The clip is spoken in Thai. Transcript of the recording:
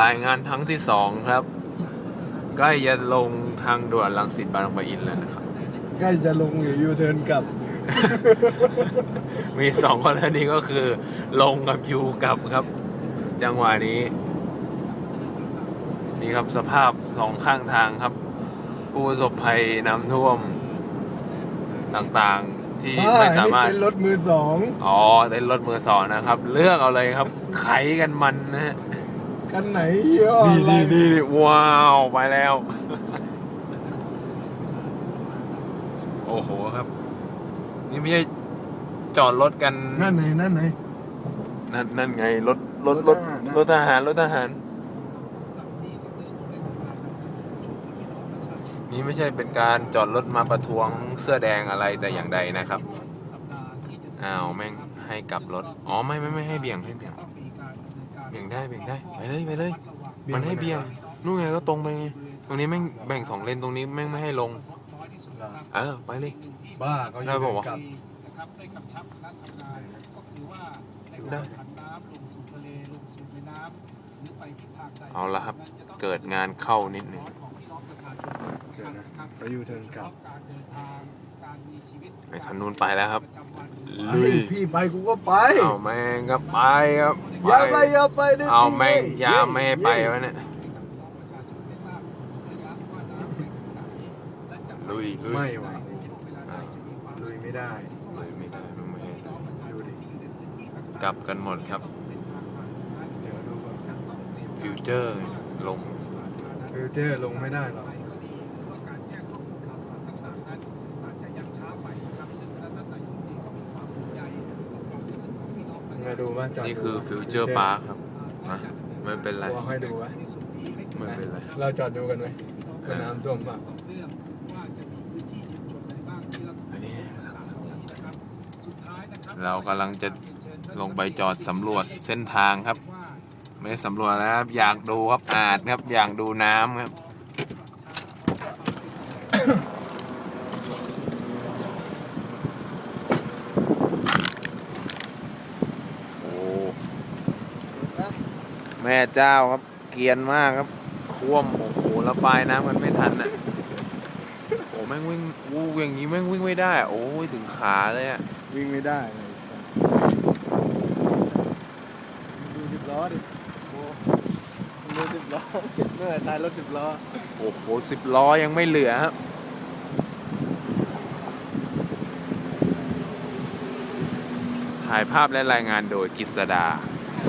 รายงานทั้งที่สองครับ ใกล้จะลงทางด่วนลังสิตบางปะอินแล้วนะครับ ใกล้จะลงหรือยูเทิร์นกลับ มีสองกรณีก็คือ ลงกับยูกลับครับ จังหวะนี้ นี่ครับสภาพสองข้างทางครับ ผู้ประสบภัยน้ำท่วม ต่างๆที่ไม่สามารถ เป็นรถมือสอง อ๋อเต้นรถมือสองนะครับ เลือกเอาเลยครับ ไขกันมันนะฮะ คันไหนยี่ห้อนี่อะไรนี่นี่ว้าวไปแล้ว โอ้โหครับ นี่ไม่ใช่จอดรถกัน นั่นไหนนั่นไหน นั่นนั่นไงรถรถรถรถทหารนะรถทหารรถทหาร นี่ไม่ใช่เป็นการจอดรถมาประท้วงเสื้อแดงอะไรแต่อย่างใดนะครับอ้าวแม่งให้กลับรถ อ๋อไม่ไม่ไม่ให้เบี่ยงให้เบี่ยง เบี่ยงได้เบี่ยงได้ไปเลยไปเลย มันให้เบี่ยงนู่นไงก็ตรงไปไงตรงนี้แม่งแบ่งสองเลนตรงนี้แม่งไม่ให้ลง เออไปเลย บ้าเขาได้ปะวะกลับได้เอาละครับ เกิดงานเข้านิดหนึ่งเดี๋ยวนะเขายูเทิร์นกลับไอ้คันนู้นไปแล้วครับเฮ้ ลุยยพี่ไปกูก็ไปเอาแม่งก็ไปครับอย่าไปอย่าไปด้วยเอาแม่งดิอยาไม่ให้ไปวะเนี่ยลุยลุยไม่ไหวอ่าลุยไม่ได้ลุยไม่ได้ไม่ให้ลุยดูดิกลับกันหมดครับเดี๋ยวดูก่อนฟิวเจอร์ลงฟิวเจอร์ลงไม่ได้หรอก มาดูว่าจอดนี่คือฟิวเจอร์พาร์คครับนะไม่เป็นไรว่าให้ดูวะไม่เป็นไร เราจอดดูกันไหมสนามท่วมปะอันนี้เรากำลังจะลงไปจอดสำรวจเส้นทางครับ ไม่ได้สำรวจนะครับ อยากดูครับอาจครับ อยากดูน้ำครับ แม่เจ้าครับ เกรียนมากครับท่วมโอ้โหระบายน้ำกันไม่ทันน่ะโอ้แม่งวิ่งวูอย่างนี้แม่งวิ่งไม่ได้ โอ้ยถึงขาเลยอะวิ่งไม่ได้เลยดูสิบล้อดิโอ้ดูสิบล้อเมื่อไหร่ตายรถสิบล้อโอ้โหสิบล้อยังไม่เหลือครับถ่ายภาพและรายงานโดยกิษดา